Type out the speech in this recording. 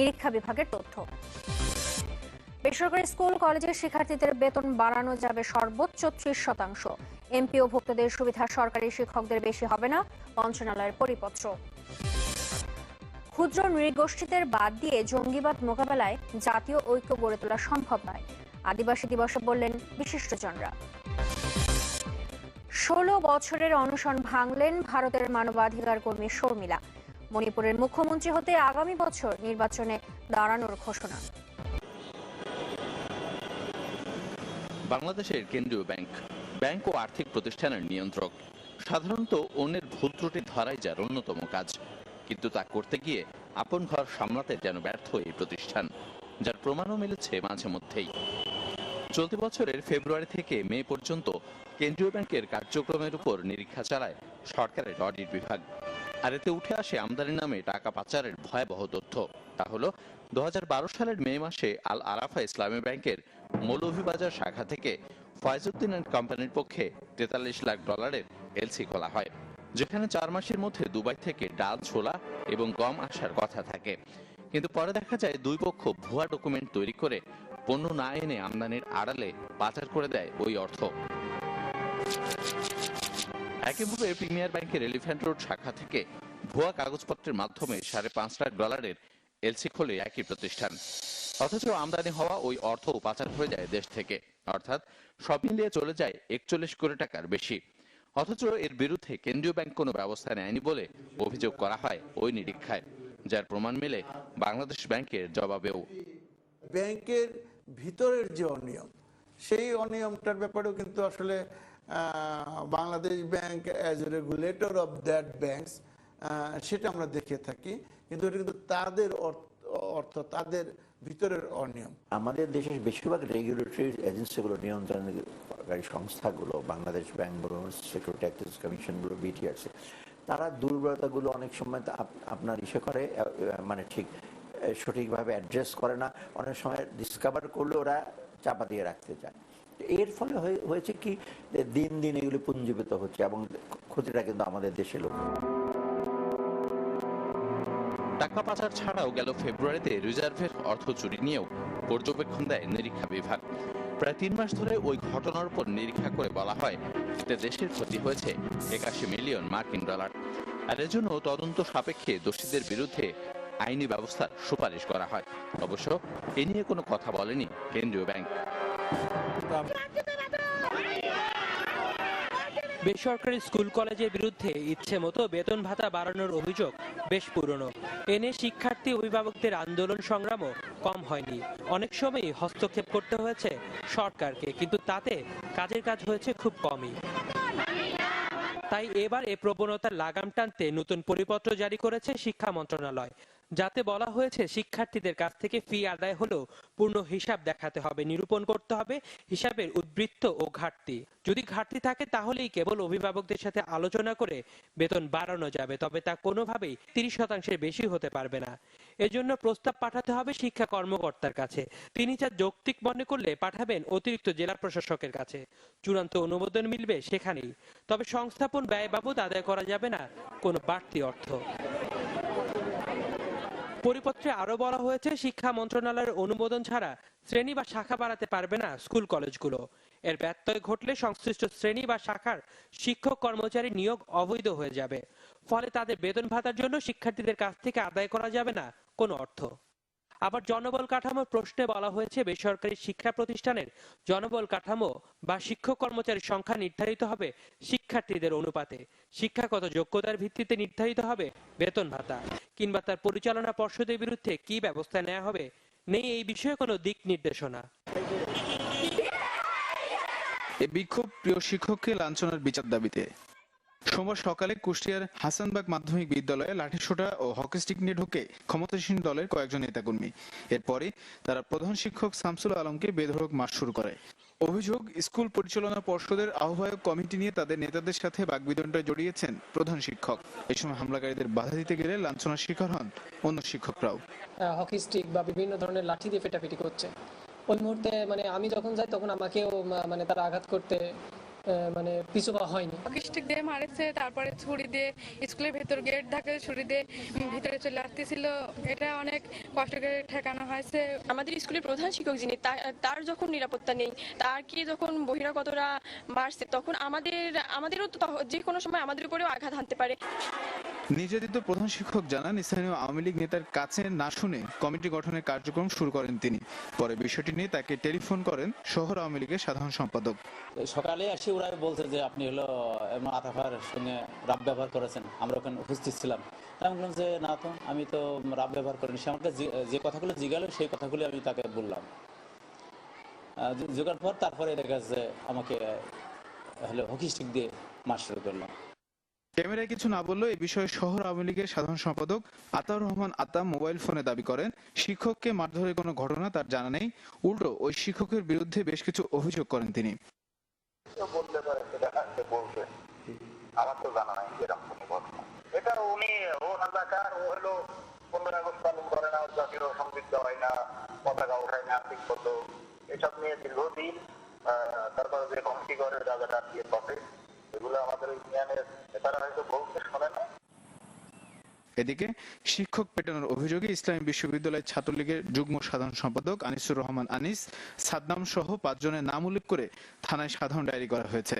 নিরীক্ষা বিভাগের তথ্য। বেসরকারি স্কুল, কলেজের শিক্ষার্থীদের বেতন বাড়ানো যাবে সর্বোচ্চ ত্রিশ শতাংশ। এমপি ও ভুক্তদের সুবিধা সরকারি শিক্ষকদের বেশি হবে না, মন্ত্রণালয়ের পরিপত্র। ক্ষুদ্র নৃগোষ্ঠীদের বাদ দিয়ে জঙ্গিবাদ মোকাবেলায় জাতীয় ঐক্য গড়ে তোলা সম্ভব নয়, আদিবাসী দিবসে বললেন বিশিষ্টজনরা। ষোলো বছরের অনশন ভাঙলেন ভারতের মানবাধিকার কর্মী শর্মিলা। মণিপুরের মুখ্যমন্ত্রী হতে আগামী বছর নির্বাচনে দাঁড়ানোর ঘোষণা। বাংলাদেশের কেন্দ্রীয় ব্যাংক ব্যাংক ও আর্থিক প্রতিষ্ঠানের নিয়ন্ত্রক। সাধারণত অন্যের ভুল ত্রুটি ধরাই যার অন্যতম কাজ। কিন্তু তা করতে গিয়ে আপন ঘর সামলাতে যেন ব্যর্থ এই প্রতিষ্ঠান, যার প্রমাণও মিলেছে মাঝে মধ্যেই। চলতি বছরের ফেব্রুয়ারি থেকে মে পর্যন্ত কেন্দ্রীয় ব্যাংকের কার্যক্রমের উপর নিরীক্ষা চালায় সরকারের অডিট বিভাগ। আর এতে উঠে আসে আমদানি নামে টাকা পাচারের ভয়াবহ তথ্য। তা হলো, দু হাজার বারো সালের মে মাসে আল আরাফা ইসলামী ব্যাংকের মৌলভীবাজার শাখা থেকে ফয়জুদ্দিন অ্যান্ড কোম্পানির পক্ষে তেতাল্লিশ লাখ ডলারের এলসি খোলা হয়, যেখানে চার মাসের মধ্যে দুবাই থেকে ডাল, ছোলা এবং গম আসার কথা থাকে। কিন্তু পরে দেখা যায় দুই পক্ষ ভুয়া ডকুমেন্ট তৈরি করে পণ্য না এনে আমদানির আড়ালে পাচার করে দেয় ওই অর্থ। একইভাবে প্রিমিয়ার ব্যাংকের এলিফ্যান্ট রোড শাখা থেকে ভুয়া কাগজপত্রের মাধ্যমে সাড়ে পাঁচ লাখ ডলারের এলসি খোলে একই প্রতিষ্ঠান। অথচ আমদানি হওয়া ওই অর্থ পাচার হয়ে যায় দেশ থেকে। অর্থাৎ সব মিলিয়ে চলে যায় একচল্লিশ কোটি টাকার বেশি। অথচ এর বিরুদ্ধে কেন্দ্রীয় ব্যাংক কোনো ব্যবস্থা নেয়নি বলে অভিযোগ করা হয় ওই নিরীক্ষায়, যার প্রমাণ মেলে বাংলাদেশ ব্যাংকের জবাবেও। ব্যাংকের ভিতরের যে অনিয়ম, সেই অনিয়মটার ব্যাপারেও কিন্তু আসলে Bangladesh bank as a regulator of that banks সেটা আমরা দেখে থাকি। কিন্তু এটা কিন্তু তাদের অর্থ- তাদের ভিতরের অনিয়ম। আমাদের দেশের বেশিরভাগ রেগুলেটরি এজেন্সিগুলো নিয়ন্ত্রণকারী সংস্থাগুলো, বাংলাদেশ ব্যাংক বলুন সিকিউরিটি এক্সচেঞ্জ কমিশন বলুন বিটিআরসি তারা দুর্বলতাগুলো অনেক সময় আপনার ইসে করে মানে ঠিক সঠিকভাবে অ্যাড্রেস করে না। অনেক সময় ডিসকভার করলে ওরা চাপা দিয়ে রাখতে চায়। এর ফলে হয়েছে কি দিন দিন এগুলি পুঞ্জীবিত হচ্ছে এবং ক্ষতিটা কিন্তু আমাদের দেশের লোক টাকা পাচার ছাড়াও গেল ফেব্রুয়ারিতে রিজার্ভের অর্থ চুরি নিয়েও পর্যবেক্ষণ দেয় নিরীক্ষা বিভাগ। প্রায় তিন মাস ধরে ওই ঘটনার উপর নিরীক্ষা করে বলা হয় এতে দেশের ক্ষতি হয়েছে একাশি মিলিয়ন মার্কিন ডলার। আর এজন্য তদন্ত সাপেক্ষে দোষীদের বিরুদ্ধে আইনি ব্যবস্থার সুপারিশ করা হয়। অবশ্য এ নিয়ে কোনো কথা বলেনি কেন্দ্রীয় ব্যাংক। বেসরকারি স্কুল কলেজের বিরুদ্ধে ইচ্ছে মতো বেতন ভাতা বাড়ানোর অভিযোগ বেশ পুরনো। এনে শিক্ষার্থী অভিভাবকদের আন্দোলন সংগ্রামও কম হয়নি। অনেক সময়ই হস্তক্ষেপ করতে হয়েছে সরকারকে, কিন্তু তাতে কাজের কাজ হয়েছে খুব কমই। তাই এবার এ প্রবণতার লাগাম টানতে নতুন পরিপত্র জারি করেছে শিক্ষা মন্ত্রণালয়। যাতে বলা হয়েছে, শিক্ষার্থীদের কাছ থেকে ফি আদায় হলেও পূর্ণ হিসাব দেখাতে হবে, নিরূপণ করতে হবে হিসাবের উদ্বৃত্ত ও ঘাটতি। যদি ঘাটতি থাকে, তাহলেই কেবল অভিভাবকদের সাথে আলোচনা করে বেতন বাড়ানো যাবে, তবে তা কোনোভাবেই তিরিশ শতাংশের বেশি হতে পারবে না। এজন্য প্রস্তাব পাঠাতে হবে শিক্ষা কর্মকর্তার কাছে। তিনি যা যৌক্তিক মনে করলে পাঠাবেন অতিরিক্ত জেলা প্রশাসকের কাছে। চূড়ান্ত অনুমোদন মিলবে সেখানেই। তবে সংস্থাপন ব্যয় বাবদ আদায় করা যাবে না, কোনো বাড়তি অর্থ। পরিপত্রে আরও বলা হয়েছে, শিক্ষা মন্ত্রণালয়ের অনুমোদন ছাড়া শ্রেণি বা শাখা বাড়াতে পারবে না স্কুল কলেজগুলো। এর ব্যত্যয় ঘটলে সংশ্লিষ্ট শ্রেণি বা শাখার শিক্ষক কর্মচারী নিয়োগ অবৈধ হয়ে যাবে। ফলে তাদের বেতন ভাতার জন্য শিক্ষার্থীদের কাছ থেকে আদায় করা যাবে না, কোনো অর্থ। আবার জনবল কাঠামোর প্রশ্নে বলা হয়েছে, বেসরকারি শিক্ষা প্রতিষ্ঠানের জনবল কাঠামো বা শিক্ষক কর্মচারীর সংখ্যা নির্ধারিত হবে শিক্ষার্থীদের অনুপাতে। শিক্ষাগত যোগ্যতার ভিত্তিতে নির্ধারিত হবে বেতন ভাতা কিংবা তার পরিচালনা পর্ষদের বিরুদ্ধে কি ব্যবস্থা নেওয়া হবে নেই এই বিষয়ে কোনো দিক নির্দেশনা। এ বিক্ষোভ প্রিয় শিক্ষককে লাঞ্ছনার বিচার দাবিতে। সোমবার সকালে কুষ্টিয়ার হাসানবাগ মাধ্যমিক বিদ্যালয়ে লাঠিসোঁটা ও হকি স্টিক নিয়ে ঢুকে ক্ষমতাসীন দলের কয়েকজন নেতাকর্মী। এরপরে তারা প্রধান শিক্ষক শামসুল আলমকে বেধড়ক মার শুরু করে। অভিযোগ, স্কুল পরিচালনা পর্ষদের আহ্বায়ক কমিটি নিয়ে তাদের নেতাদের সাথে বাগবিদণ্ডায় জড়িয়েছেন প্রধান শিক্ষক। এই সময় হামলাকারীদের বাধা দিতে গেলে লাঞ্ছনার শিকার হন অন্য শিক্ষকরাও। হকি স্টিক বা বিভিন্ন ধরনের লাঠি দিয়ে পেটাপিটি করছে। ওই মুহূর্তে মানে আমি যখন যাই তখন আমাকেও মানে তারা আঘাত করতে মানে পিছু পা হয়নি। স্টিক দিয়ে মারেছে তারপরে ছুরি দিয়ে স্কুলের ভেতর গেট ঢাকে ছুরি দিয়ে ভিতরে চলে আসতেছিল। এটা অনেক কষ্ট করে ঠেকানো হয়েছে। আমাদের স্কুলের প্রধান শিক্ষক যিনি তা- তার যখন নিরাপত্তা নেই তারকে যখন বহিরাগতরা মারছে তখন আমাদের আমাদেরও তো যে কোনো সময় আমাদের উপরেও আঘাত হানতে পারে। নির্যাতিত প্রধান শিক্ষক জানান স্থানীয় আওয়ামী লীগ নেতার কাছে না শুনে কমিটি গঠনের কার্যক্রম শুরু করেন তিনি। পরে বিষয়টি নিয়ে তাকে টেলিফোন করেন শহর আওয়ামী লীগের সাধারণ সম্পাদক। সকালে এসে ওরা বলছে যে আপনি হলো আতাফার সঙ্গে রাব ব্যবহার করেছেন আমরা ওখানে উপস্থিত ছিলাম। আমি বললাম যে না তো আমি তো রাব ব্যবহার করিনি। সে আমাকে যে- কথাগুলো জিগালো সেই কথাগুলো আমি তাকে বললাম। আহ, জি- জিগার পর তারপরে দেখা যাচ্ছে আমাকে হলো হকি স্টিক দিয়ে মার শুরু করল। ক্যামেরায় কিছু না বললেও এ বিষয়ে শহর আওয়ামী লীগের সাধারণ সম্পাদক আতাউর রহমান আতা মোবাইল ফোনে দাবি করেন, শিক্ষককে মারধরের কোনো ঘটনা তার জানা নেই। উল্টো, ওই শিক্ষকের বিরুদ্ধে বেশ কিছু অভিযোগ করেন তিনি। এসব নিয়ে দীর্ঘদিন তারপরে যে কমিটি করে রাজাকার দিয়ে বসে। এদিকে শিক্ষক পেটানোর অভিযোগে ইসলামী বিশ্ববিদ্যালয়ের ছাত্রলীগের যুগ্ম সাধারণ সম্পাদক আনিসুর রহমান আনিস সাদ্দাম সহ পাঁচজনের নাম উল্লেখ করে থানায় সাধারণ ডায়েরি করা হয়েছে।